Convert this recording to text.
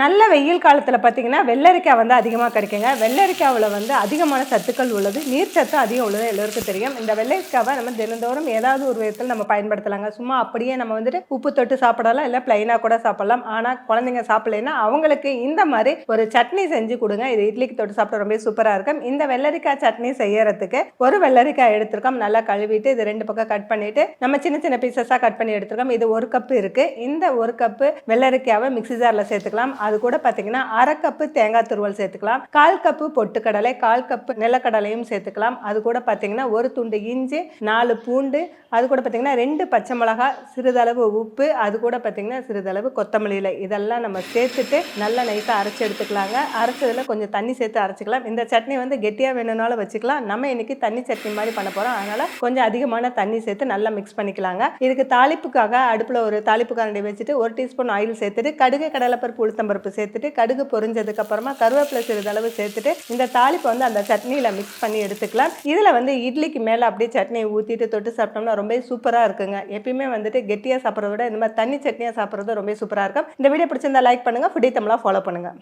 நல்ல வெயில் காலத்தில் பார்த்தீங்கன்னா வெள்ளரிக்காய் வந்து அதிகமாக கிடைக்குங்க. வெள்ளரிக்காவில் வந்து அதிகமான சத்துக்கள் உள்ளது. நீர் சத்து அதிகம் உள்ளது எல்லோருக்கும் தெரியும். இந்த வெள்ளரிக்காவை நம்ம தினந்தோறும் ஏதாவது ஒரு விதத்தில் நம்ம பயன்படுத்தலாங்க. சும்மா அப்படியே நம்ம வந்துட்டு உப்பு தொட்டு சாப்பிடலாம் இல்லை ப்ளைனாக கூட சாப்பிடலாம். ஆனால் குழந்தைங்க சாப்பிடலைன்னா அவங்களுக்கு இந்த மாதிரி ஒரு சட்னி செஞ்சு கொடுங்க. இது இட்லிக்கு தொட்டு சாப்பிட ரொம்ப சூப்பராக இருக்கும். இந்த வெள்ளரிக்காய் சட்னி செய்யறதுக்கு ஒரு வெள்ளரிக்காய் எடுத்திருக்கோம். நல்லா கழுவிட்டு இது ரெண்டு பக்கம் கட் பண்ணிட்டு நம்ம சின்ன சின்ன பீசஸாக கட் பண்ணி எடுத்திருக்கோம். இது ஒரு கப்பு இருக்கு. இந்த ஒரு கப்பு வெள்ளரிக்காவை மிக்ஸி ஜாரில் சேர்த்துக்கலாம். அது கூட பார்த்தீங்கன்னா அரை கப்பு தேங்காய் துருவல் சேர்த்துக்கலாம். கால் கப்பு பொட்டுக்கடலை கால் கப்பு நிலக்கடலையும் சேர்த்துக்கலாம். அது கூட பார்த்தீங்கன்னா ஒரு துண்டு இஞ்சி நாலு பூண்டு அது கூட பார்த்தீங்கன்னா ரெண்டு பச்சை மிளகாய் சிறிதளவு உப்பு அது கூட பார்த்தீங்கன்னா சிறிதளவு கொத்தமல்லியில் இதெல்லாம் நம்ம சேர்த்துட்டு நல்லா நைஸாக அரைச்சி எடுத்துக்கலாங்க. அரைச்சதில் கொஞ்சம் தண்ணி சேர்த்து அரைச்சிக்கலாம். இந்த சட்னி வந்து கெட்டியாக வேணும்னாலும் வச்சுக்கலாம். நம்ம இன்னைக்கு தண்ணி சட்னி மாதிரி பண்ண போகிறோம் அதனால் கொஞ்சம் அதிகமான தண்ணி சேர்த்து நல்லா மிக்ஸ் பண்ணிக்கலாங்க. இதுக்கு தாளிப்புக்காக அடுப்பில் ஒரு தாளிப்பு கரண்டி வச்சுட்டு ஒரு டீஸ்பூன் ஆயில் சேர்த்துட்டு கடுகு கடலைப்பருப்பு உளுத்தம்பருப்பு சேர்த்துட்டு கடுகு பொரிஞ்சதுக்கு அப்புறமா கருவேப்பிலை சிறிதளவு சேர்த்துட்டு இந்த தாளிப்பை வந்து அந்த சட்னியில் மிக்ஸ் பண்ணி எடுத்துக்கலாம். இதில் வந்து இட்லிக்கு மேலே அப்படியே சட்னியை ஊற்றிட்டு தொட்டு சாப்பிட்டோம்னா ரொம்ப சூப்பராக இருக்குங்க. எப்பயுமே வந்துட்டு கெட்டியாக சாப்பிட்றத விட இந்த மாதிரி தண்ணி சட்னியாக சாப்பிட்றது ரொம்ப சூப்பராக இருக்கும். இந்த வீடியோ பிடிச்சிருந்தா லைக் பண்ணுங்கள் ஃபுடி தமிழாக ஃபாலோ பண்ணுங்கள்